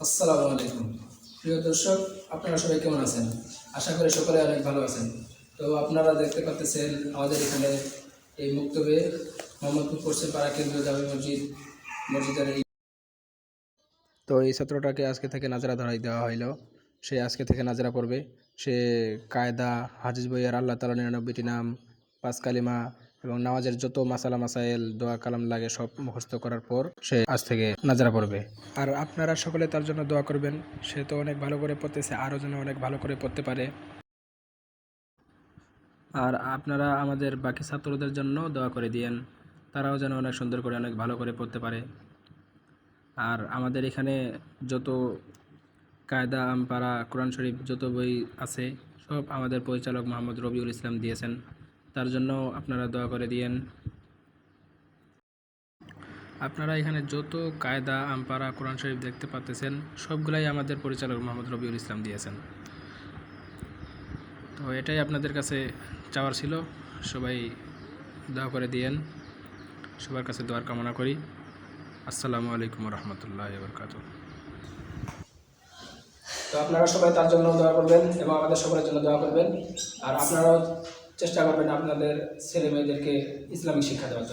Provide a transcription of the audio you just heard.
আসসালামু আলাইকুম। প্রিয় দর্শক, আপনারা সবাই কেমন আছেন? আশা করি সকলে অনেক ভালো আছেন। তো আপনারা দেখতে পাচ্ছেন আমাদের এখানে এই মুক্তবে মোহাম্মদপুর পশ্চিম পাড়া কেন্দ্রীয় জামি মসজিদ, মসজিদের এই তো এই ছাত্রটাকে আজকে থেকে নাজরা ধরাই দেওয়া হইল। সে আজকে থেকে নাজরা পড়বে। সে কায়দা হাজিজ বইয়ার আল্লাহ তালা নিরানব্বইটি নাম, পাঁচ কালিমা এবং নামাজের যত মাসালা মাসাইল, দোয়া কালাম লাগে সব মুখস্থ করার পর সে আজ থেকে নাজরা পড়বে। আর আপনারা সকলে তার জন্য দোয়া করবেন। সে তো অনেক ভালো করে পড়তেছে, আরও যেন অনেক ভালো করে পড়তে পারে। আর আপনারা আমাদের বাকি ছাত্রদের জন্য দোয়া করে দিয়েন। তারাও যেন অনেক সুন্দর করে, অনেক ভালো করে পড়তে পারে। আর আমাদের এখানে যত কায়দা, আমপাড়া, কোরআন শরীফ, যত বই আছে, সব আমাদের পরিচালক মোহাম্মদ রবিউল ইসলাম দিয়েছেন। তার জন্য আপনারা দোয়া করে দিয়েন। আপনারা এখানে যত কায়দা আমপাড়া কোরআন শরীফ দেখতে পাচ্তেছেন, সবগুলাই আমাদের পরিচালক মোহাম্মদ রবিউল ইসলাম দিয়েছেন। তো এটাই আপনাদের কাছে চাওয়ার ছিল। সবাই দোয়া করে দিয়েন। সবার কাছে দোয়ার কামনা করি। আসসালামু আলাইকুম রহমতুল্লাহ বরকাত তো আপনারা সবাই তার জন্য দোয়া করবেন এবং আমাদের সকলের জন্য দোয়া করবেন। আর আপনারাও চেষ্টা করবেন আপনাদের ছেলে মেয়েদেরকে ইসলামিক শিক্ষা দেওয়ার জন্য।